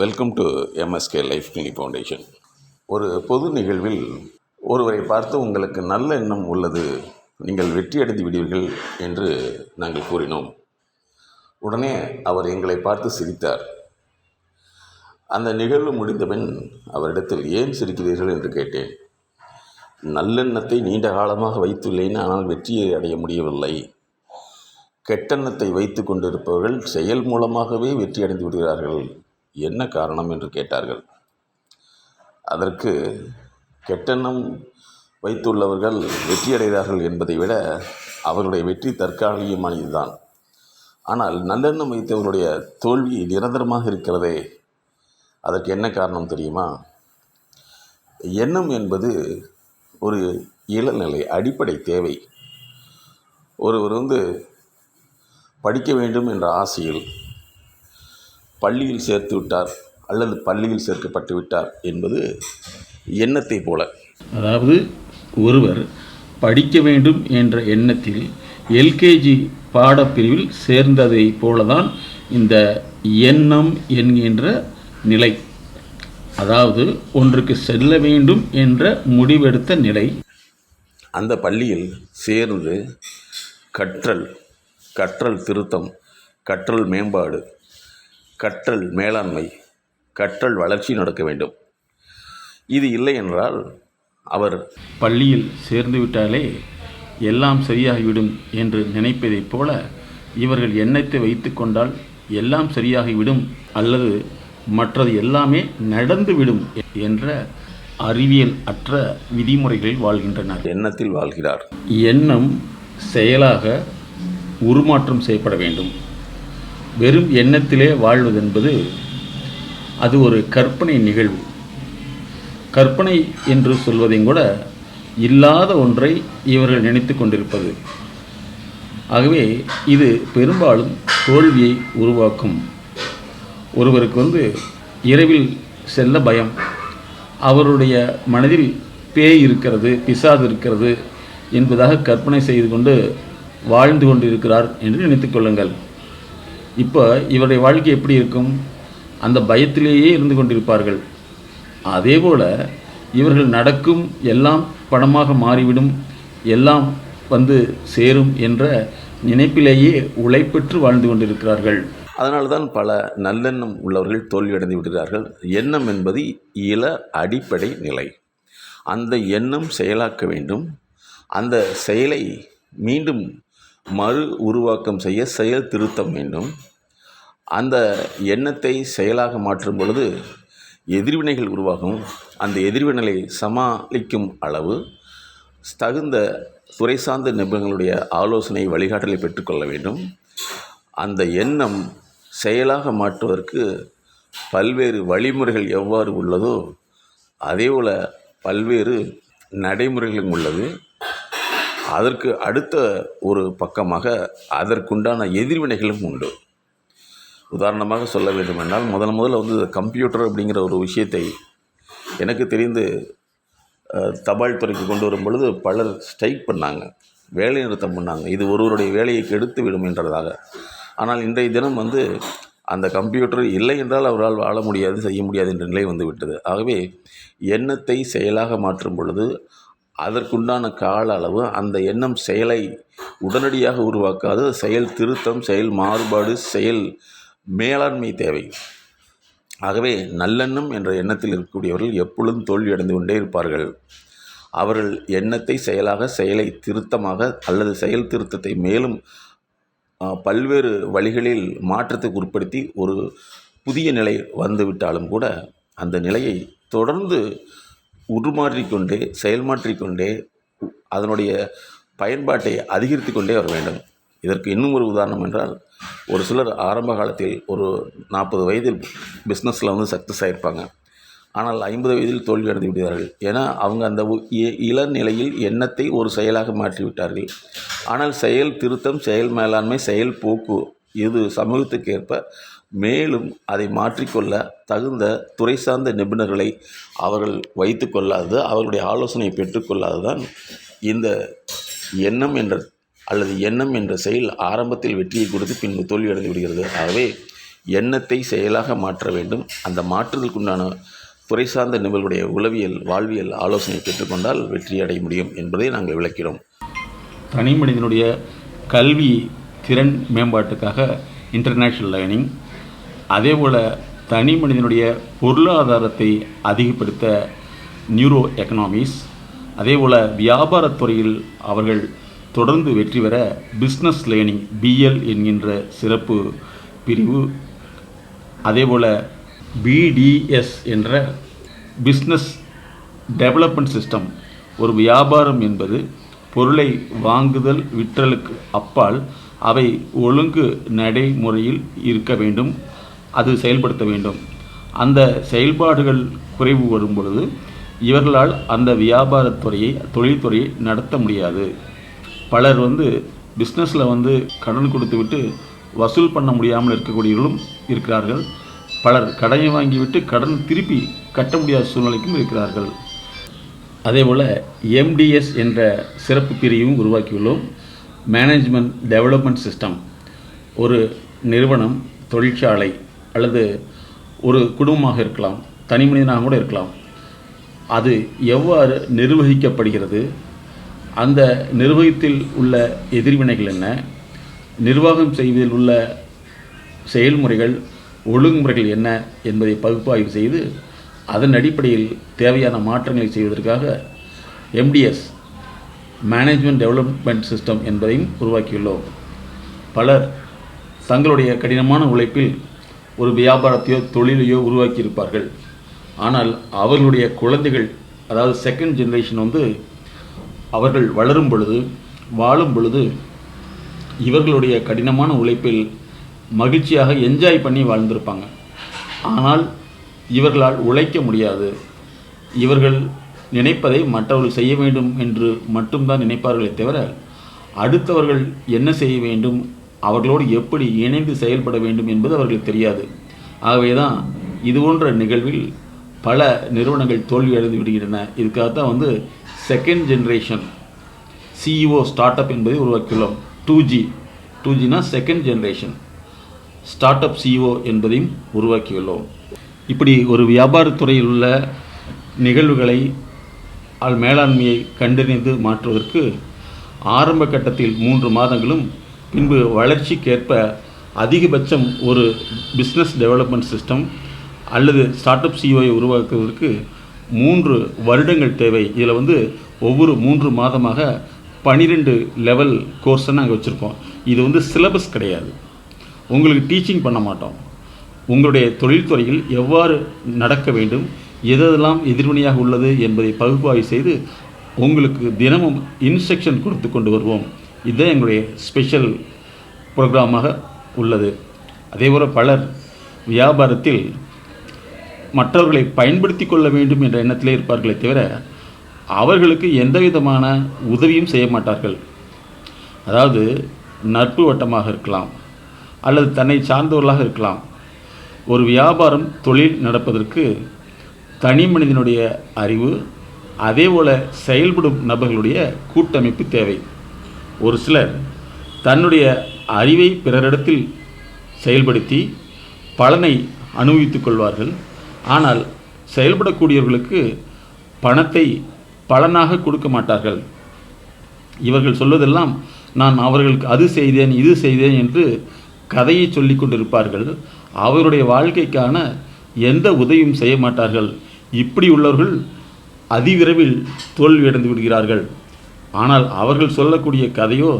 Welcome to MSK life clinic foundation ஒரு பொது நிகழ்வில் ஒருவரை பார்த்து உங்களுக்கு நல்ல எண்ணம் உள்ளது நீங்கள் வெற்றி அடைந்து விடுவீர்கள் என்று நாங்கள் கூறினோம். உடனே அவர் எங்களை பார்த்து சிரித்தார். அந்த நிகழ்வு முடிந்தபின் அவரிடத்தில் ஏன் சிரிக்கிறீர்கள் என்று கேட்டேன். நல்லெண்ணத்தை நீண்ட காலமாக வைத்துள்ளேன் ஆனால் வெற்றியை அடைய முடியவில்லை. கெட்டெண்ணத்தை வைத்து கொண்டிருப்பவர்கள் செயல் மூலமாகவே வெற்றி அடைந்து விடுகிறார்கள். என்ன காரணம் என்று கேட்டார்கள். அதற்கு கெட்டெண்ணம் வைத்துள்ளவர்கள் வெற்றியடைகிறார்கள் என்பதை விட அவர்களுடைய வெற்றி தற்காலிகமானதுதான் ஆனால் நல்லெண்ணம் வைத்தவருடைய தோல்வி நிரந்தரமாக இருக்கிறதே அதற்கு என்ன காரணம் தெரியுமா? எண்ணம் என்பது ஒரு இளநிலை அடிப்படை தேவை. ஒருவர் வந்து படிக்க வேண்டும் என்ற ஆசையில் பள்ளியில் சேர்த்து விட்டார் அல்லது பள்ளியில் சேர்க்கப்பட்டு விட்டார் என்பது எண்ணத்தை போல. அதாவது ஒருவர் படிக்க வேண்டும் என்ற எண்ணத்தில் எல்கேஜி பாடப்பிரிவில் சேர்ந்ததைப் போலதான் இந்த எண்ணம் என்கின்ற நிலை அதாவது ஒன்றுக்கு செல்ல வேண்டும் என்ற முடிவெடுத்த நிலை. அந்த பள்ளியில் சேர்ந்து கற்றல் கற்றல் திருத்தம் கற்றல் மேம்பாடு கற்றல் மேலாண்மை கற்றல் வளர்ச்சி நடக்க வேண்டும். இது இல்லை என்றால் அவர் பள்ளியில் சேர்ந்து விட்டாலே எல்லாம் சரியாகிவிடும் என்று நினைப்பதைப் போல இவர்கள் எண்ணத்தை வைத்து கொண்டால் எல்லாம் சரியாகிவிடும் அல்லது மற்றது எல்லாமே நடந்துவிடும் என்ற அறிவியல் அற்ற விதிமுறைகளில் வாழ்கின்றனர். எண்ணத்தில் வாழ்கிறார். எண்ணம் செயலாக உருமாற்றம் செய்யப்பட வேண்டும். வெறும் எண்ணத்திலே வாழ்வதென்பது அது ஒரு கற்பனை நிகழ்வு. கற்பனை என்று சொல்வதையும் கூட இல்லாத ஒன்றை இவர்கள் நினைத்து கொண்டிருப்பது. ஆகவே இது பெரும்பாலும் தோல்வியை உருவாக்கும். ஒருவருக்கு வந்து இரவில் செல்ல பயம். அவருடைய மனதில் பேய் இருக்கிறது பிசாது இருக்கிறது என்பதாக கற்பனை செய்து கொண்டு வாழ்ந்து கொண்டிருக்கிறார் என்று நினைத்துக் கொள்ளுங்கள். இப்போ இவருடைய வாழ்க்கை எப்படி இருக்கும்? அந்த பயத்திலேயே இருந்து கொண்டிருப்பார்கள். அதே போல் இவர்கள் நடக்கும் எல்லாம் பணமாக மாறிவிடும் எல்லாம் வந்து சேரும் என்ற நினைப்பிலேயே உழைப்பெற்று வாழ்ந்து கொண்டிருக்கிறார்கள். அதனால்தான் பல நல்லெண்ணம் உள்ளவர்கள் தோல்வியடைந்து விடுகிறார்கள். எண்ணம் என்பது இள அடிப்படை நிலை. அந்த எண்ணம் செயலாக்க வேண்டும். அந்த செயலை மீண்டும் மறு உருவாக்கம் செய்ய செயல் திருத்தம் வேண்டும். அந்த எண்ணத்தை செயலாக மாற்றும் பொழுது எதிர்வினைகள் உருவாகும். அந்த எதிர்வினைகளை சமாளிக்கும் அளவு தகுந்த துறை சார்ந்த நிபுணர்களுடைய ஆலோசனை வழிகாட்டலை பெற்றுக்கொள்ள வேண்டும். அந்த எண்ணம் செயலாக மாற்றுவதற்கு பல்வேறு வழிமுறைகள் எவ்வாறு உள்ளதோ அதே போல் பல்வேறு நடைமுறைகளும் உள்ளது. அதற்கு அடுத்த ஒரு பக்கமாக அதற்குண்டான எதிர்வினைகளும் உண்டு. உதாரணமாக சொல்ல வேண்டுமென்றால் முதல் முதல்ல வந்து கம்ப்யூட்டர் அப்படிங்கிற ஒரு விஷயத்தை எனக்கு தெரிந்து தபால் துறைக்கு கொண்டு வரும் பொழுது பலர் ஸ்ட்ரைக் பண்ணாங்க. வேலை நிறுத்தம் பண்ணாங்க. இது ஒருவருடைய வேலையை கெடுத்து விடும் என்றதாக. ஆனால் இன்றைய தினம் வந்து அந்த கம்ப்யூட்டர் இல்லை என்றால் அவரால் வாழ முடியாது செய்ய முடியாது என்ற நிலை வந்து விட்டது. ஆகவே எண்ணத்தை செயலாக மாற்றும் பொழுது அதற்குண்டான கால அளவு அந்த எண்ணம் செயலை உடனடியாக உருவாக்காது. செயல் திருத்தம் செயல் மாறுபாடு செயல் மேலாண்மை தேவை. ஆகவே நல்லெண்ணம் என்ற எண்ணத்தில் இருக்கக்கூடியவர்கள் எப்பொழுதும் தோல்வியடைந்து கொண்டே இருப்பார்கள். அவர்கள் எண்ணத்தை செயலாக செயலை திருத்தமாக அல்லது செயல் திருத்தத்தை மேலும் பல்வேறு வழிகளில் மாற்றத்துக்கு உட்படுத்தி ஒரு புதிய நிலை வந்துவிட்டாலும் கூட அந்த நிலையை தொடர்ந்து உருமாற்றிக்கொண்டே செயல்மாற்றிக்கொண்டே அதனுடைய பயன்பாட்டை அதிகரித்து கொண்டே வர வேண்டும். இதற்கு இன்னும் ஒரு உதாரணம் என்றால் ஒரு சிலர் ஆரம்ப காலத்தில் ஒரு நாற்பது வயதில் பிஸ்னஸில் வந்து சக்ஸஸ் ஆகிருப்பாங்க ஆனால் ஐம்பது வயதில் தோல்வி அடைந்து விடுகிறார்கள் ஏன்னா அவங்க அந்த இ- இளநிலையில் எண்ணத்தை ஒரு செயலாக மாற்றி விட்டார்கள் ஆனால் செயல் திருத்தம் செயல் மேலாண்மை செயல் போக்கு இது சமூகத்துக்கு ஏற்ப மேலும் அதை மாற்றிக்கொள்ள தகுந்த துறை சார்ந்த நிபுணர்களை அவர்கள் வைத்து கொள்ளாதது அவர்களுடைய ஆலோசனையை பெற்றுக்கொள்ளாததான் இந்த எண்ணம் என்ற அல்லது எண்ணம் என்ற செயல் ஆரம்பத்தில் வெற்றியை கொடுத்து பின்பு தோல்வி அடைந்து விடுகிறது. ஆகவே எண்ணத்தை செயலாக மாற்ற வேண்டும். அந்த மாற்றுதலுக்குண்டான துறை சார்ந்த நிபுணருடைய உளவியல் வாழ்வியல் ஆலோசனை பெற்றுக்கொண்டால் வெற்றி அடைய முடியும் என்பதை நாங்கள் விளக்கிறோம். தனி மனிதனுடைய கல்வி திறன் மேம்பாட்டுக்காக இன்டர்நேஷ்னல் லேர்னிங் அதேபோல் தனி மனிதனுடைய பொருளாதாரத்தை அதிகப்படுத்த நியூரோ எக்கனாமிஸ் அதே போல் வியாபாரத்துறையில் அவர்கள் தொடர்ந்து வெற்றி பெற பிஸ்னஸ் லேர்னிங் பிஎல் என்கின்ற சிறப்பு பிரிவு அதேபோல் பிடிஎஸ் என்ற பிஸ்னஸ் டெவலப்மெண்ட் சிஸ்டம் ஒரு வியாபாரம் என்பது பொருளை வாங்குதல் விற்றலுக்கு அப்பால் அவை ஒழுங்கு நடைமுறையில் இருக்க வேண்டும். அது செயல்படுத்த வேண்டும். அந்த செயல்பாடுகள் குறைவு வரும் பொழுது இவர்களால் அந்த வியாபாரத்துறையை தொழில்துறையை நடத்த முடியாது. பலர் வந்து பிஸ்னஸில் வந்து கடன் கொடுத்து விட்டு வசூல் பண்ண முடியாமல் இருக்கக்கூடியவர்களும் இருக்கிறார்கள். பலர் கடனை வாங்கிவிட்டு கடன் திருப்பி கட்ட முடியாத சூழ்நிலைக்கும் இருக்கிறார்கள். அதேபோல் எம்டிஎஸ் என்ற சிறப்பு பிரிவும் உருவாக்கியுள்ளோம். மேனேஜ்மெண்ட் டெவலப்மெண்ட் சிஸ்டம் ஒரு நிறுவனம் தொழிற்சாலை அல்லது ஒரு குடும்பமாக இருக்கலாம் தனி மனிதனாக கூட இருக்கலாம். அது எவ்வாறு நிர்வகிக்கப்படுகிறது? அந்த நிர்வகித்தில் உள்ள எதிர்வினைகள் என்ன? நிர்வாகம் செய்வதில் உள்ள செயல்முறைகள் ஒழுங்குமுறைகள் என்ன என்பதை பகுப்பாய்வு செய்து அதன் அடிப்படையில் தேவையான மாற்றங்களை செய்வதற்காக எம்டிஎஸ் மேனேஜ்மெண்ட் டெவலப்மெண்ட் சிஸ்டம் என்பதையும் உருவாக்கியுள்ளோம். பலர் தங்களுடைய கடினமான உழைப்பில் ஒரு வியாபாரத்தையோ தொழிலையோ உருவாக்கியிருப்பார்கள். ஆனால் அவர்களுடைய குழந்தைகள் அதாவது செகண்ட் ஜென்ரேஷன் வந்து அவர்கள் வளரும் பொழுது வாழும் பொழுது இவர்களுடைய கடினமான உழைப்பில் மகிழ்ச்சியாக என்ஜாய் பண்ணி வாழ்ந்திருப்பாங்க. ஆனால் இவர்களால் உழைக்க முடியாது. இவர்கள் நினைப்பதை மற்றவர்கள் செய்ய வேண்டும் என்று மட்டும்தான் நினைப்பார்களே தவிர அடுத்தவர்கள் என்ன செய்ய வேண்டும் அவர்களோடு எப்படி இணைந்து செயல்பட வேண்டும் என்பது அவர்களுக்கு தெரியாது. ஆகவே தான் இது போன்ற நிகழ்வில் பல நிறுவனங்கள் தோல்வி அடைந்து விடுகின்றன. இதுக்காகத்தான் வந்து second generation CEO start up என்பதை உருவாக்கியுள்ளோம். டூ ஜி டூ ஜினா second generation start up CEO என்பதையும் உருவாக்கியுள்ளோம். இப்படி ஒரு வியாபாரத்துறையில் உள்ள நிகழ்வுகளை மேலாண்மையை கண்டறிந்து மாற்றுவதற்கு ஆரம்ப கட்டத்தில் மூன்று மாதங்களும் இன்பு வளர்ச்சிக்கேற்ப அதிகபட்சம் ஒரு பிஸ்னஸ் டெவலப்மெண்ட் சிஸ்டம் அல்லது ஸ்டார்ட் அப் சிஓஐ உருவாக்குவதற்கு மூன்று வருடங்கள் தேவை. இதில் வந்து ஒவ்வொரு மூன்று மாதமாக பன்னிரெண்டு லெவல் கோர்ஸை நாங்கள் வச்சுருக்கோம். இது வந்து சிலபஸ் கிடையாது. உங்களுக்கு டீச்சிங் பண்ண மாட்டோம். உங்களுடைய தொழில்துறையில் எவ்வாறு நடக்க வேண்டும் எதெல்லாம் எதிர்வினையாக உள்ளது என்பதை பகுப்பாய்வு செய்து உங்களுக்கு தினமும் இன்ஸ்ட்ரக்ஷன் கொடுத்து கொண்டு வருவோம். இதுதான் எங்களுடைய ஸ்பெஷல் ப்ரோக்ராமாக உள்ளது. அதேபோல் பலர் வியாபாரத்தில் மற்றவர்களை பயன்படுத்தி கொள்ள வேண்டும் என்ற எண்ணத்திலே இருப்பார்களே தவிர அவர்களுக்கு எந்த விதமான உதவியும் செய்ய மாட்டார்கள். அதாவது நட்பு வட்டமாக இருக்கலாம் அல்லது தன்னை சார்ந்தவர்களாக இருக்கலாம். ஒரு வியாபாரம் தொழில் நடப்பதற்கு தனி மனிதனுடைய அறிவு அதேபோல செயல்படும் நபர்களுடைய கூட்டமைப்பு தேவை. ஒரு சிலர் தன்னுடைய அறிவை பிறரிடத்தில் செயல்படுத்தி பலனை அனுபவித்துக் கொள்வார்கள். ஆனால் செயல்படக்கூடியவர்களுக்கு பணத்தை பலனாக கொடுக்க மாட்டார்கள். இவர்கள் சொல்வதெல்லாம் நான் அவர்களுக்கு அது செய்தேன் இது செய்தேன் என்று கதையை சொல்லிக் கொண்டிருப்பார்கள். அவருடைய வாழ்க்கைக்கான எந்த உதவியும் செய்ய மாட்டார்கள். இப்படி உள்ளவர்கள் அதிவிரைவில் தோல்வியடைந்து விடுகிறார்கள். ஆனால் அவர்கள் சொல்லக்கூடிய கதையோ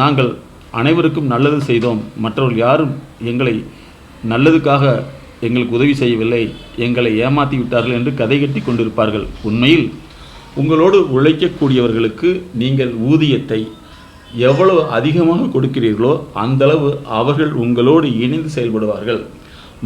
நாங்கள் அனைவருக்கும் நல்லது செய்தோம். மற்றவர்கள் யாரும் எங்களை நல்லதுக்காக எங்களுக்கு உதவி செய்யவில்லை. எங்களை ஏமாற்றி விட்டார்கள் என்று கதை கட்டி கொண்டிருப்பார்கள். உண்மையில் உங்களோடு உழைக்கக்கூடியவர்களுக்கு நீங்கள் ஊதியத்தை எவ்வளவு அதிகமாக கொடுக்கிறீர்களோ அந்தளவு அவர்கள் உங்களோடு இணைந்து செயல்படுவார்கள்.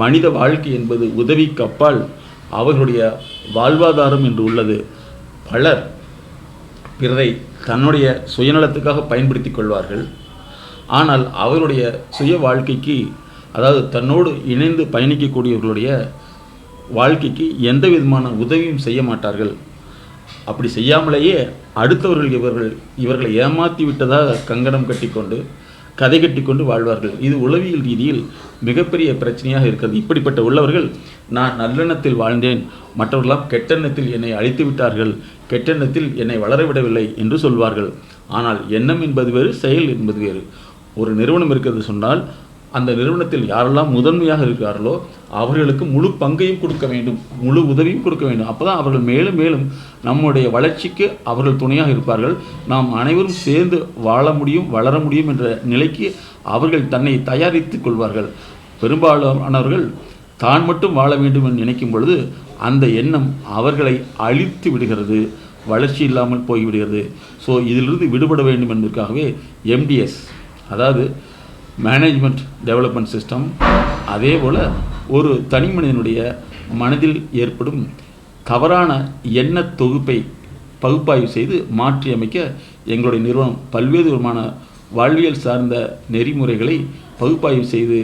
மனித வாழ்க்கை என்பது உதவிக்கு அப்பால் அவர்களுடைய வாழ்வாதாரம் என்று உள்ளது. பலர் பிறரை தன்னுடைய சுயநலத்துக்காக பயன்படுத்தி கொள்வார்கள். ஆனால் அவருடைய சுய வாழ்க்கைக்கு அதாவது தன்னோடு இணைந்து பயணிக்கக்கூடியவர்களுடைய வாழ்க்கைக்கு எந்த விதமான உதவியும் செய்ய மாட்டார்கள். அப்படி செய்யாமலேயே அடுத்தவர்கள் இவர்கள் இவர்களை ஏமாற்றி விட்டதாக கங்கணம் கட்டிக்கொண்டு கதை கட்டி கொண்டு வாழ்வார்கள். இது உளவியல் ரீதியில் மிகப்பெரிய பிரச்சனையாக இருக்கிறது. இப்படிப்பட்ட உள்ளவர்கள் நான் நல்லெண்ணத்தில் வாழ்ந்தேன் மற்றவர்களாம் கெட்டெண்ணத்தில் என்னை அழித்து விட்டார்கள் கெட்டெண்ணத்தில் என்னை வளரவிடவில்லை என்று சொல்வார்கள். ஆனால் எண்ணம் என்பது வேறு செயல் என்பது வேறு. ஒரு நிறுவனம் இருக்கிறது சொன்னால் அந்த நிறுவனத்தில் யாரெல்லாம் முதன்மையாக இருக்கிறார்களோ அவர்களுக்கு முழு பங்கையும் கொடுக்க வேண்டும். முழு உதவியும் கொடுக்க வேண்டும். அப்பதான் அவர்கள் மேலும் மேலும் நம்முடைய வளர்ச்சிக்கு அவர்கள் துணையாக இருப்பார்கள். நாம் அனைவரும் சேர்ந்து வாழ முடியும் வளர முடியும் என்ற நிலைக்கு அவர்கள் தன்னை தயாரித்துக் கொள்வார்கள். பெரும்பாலானவர்கள் தான் மட்டும் வாழ வேண்டும் என்று நினைக்கும் பொழுது அந்த எண்ணம் அவர்களை அழித்து விடுகிறது. வளர்ச்சி இல்லாமல் போய்விடுகிறது. ஸோ இதிலிருந்து விடுபட வேண்டும் என்பதற்காகவே எம்டிஎஸ் அதாவது மேனேஜ்மெண்ட் டெவலப்மெண்ட் சிஸ்டம் அதே போல் ஒரு தனி மனிதனுடைய மனதில் ஏற்படும் தவறான எண்ண தொகுப்பை பகுப்பாய்வு செய்து மாற்றி அமைக்க எங்களுடைய நிறுவனம் பல்வேறு விதமான வாழ்வியல் சார்ந்த நெறிமுறைகளை பகுப்பாய்வு செய்து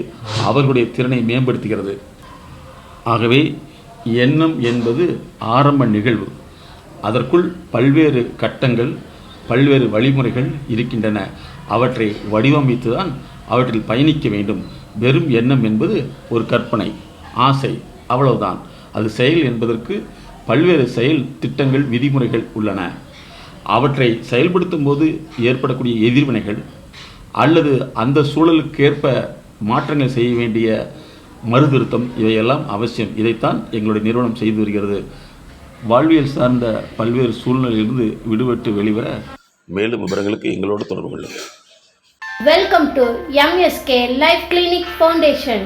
அவர்களுடைய திறனை மேம்படுத்துகிறது. ஆகவே எண்ணம் என்பது ஆரம்ப நிகழ்வு. அதற்குள் பல்வேறு கட்டங்கள் பல்வேறு வழிமுறைகள் இருக்கின்றன. அவற்றை வடிவமைத்து தான் அவற்றில் பயணிக்க வேண்டும். வெறும் எண்ணம் என்பது ஒரு கற்பனை ஆசை அவ்வளவுதான். அது செயல் என்பதற்கு பல்வேறு செயல் திட்டங்கள் விதிமுறைகள் உள்ளன. அவற்றை செயல்படுத்தும் போது ஏற்படக்கூடிய எதிர்வினைகள் அல்லது அந்த சூழலுக்கேற்ப மாற்றங்கள் செய்ய வேண்டிய மறுதிருத்தம் இவையெல்லாம் அவசியம். இதைத்தான் எங்களுடைய நிறுவனம் செய்து வருகிறது. வாழ்வியல் சார்ந்த பல்வேறு சூழ்நிலையிலிருந்து விடுபட்டு வெளிவர மேலும் விவரங்களுக்கு எங்களோடு தொடர்பு கொள்ளுங்கள். Welcome to MSK life clinic foundation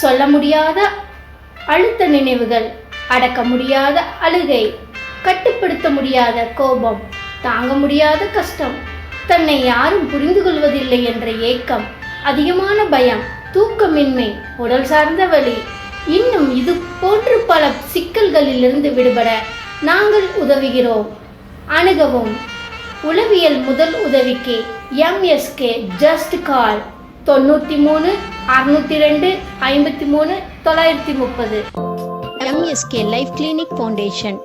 சொல்ல முடியாத அழுத்த நினைவுகள் அடக்க முடியாத அழுகை கட்டுப்படுத்த முடியாத கோபம் தாங்க முடியாத கஷ்டம் தன்னை யாரும் புரிந்து கொள்வதில்லை என்ற ஏக்கம் அதிகமான பயம் தூக்கமின்மை உடல் சார்ந்த வழி இன்னும் இது போன்று பல சிக்கல்களிலிருந்து விடுபட நாங்கள் உதவுகிறோம். அணுகவும் உளவியல் முதல் உதவிக்கு எம்எஸ்கே ஜஸ்ட் கால் தொண்ணூற்றி மூணு அறுநூற்றி ரெண்டு ஐம்பத்தி மூணு தொள்ளாயிரத்தி முப்பது. MSK life clinic foundation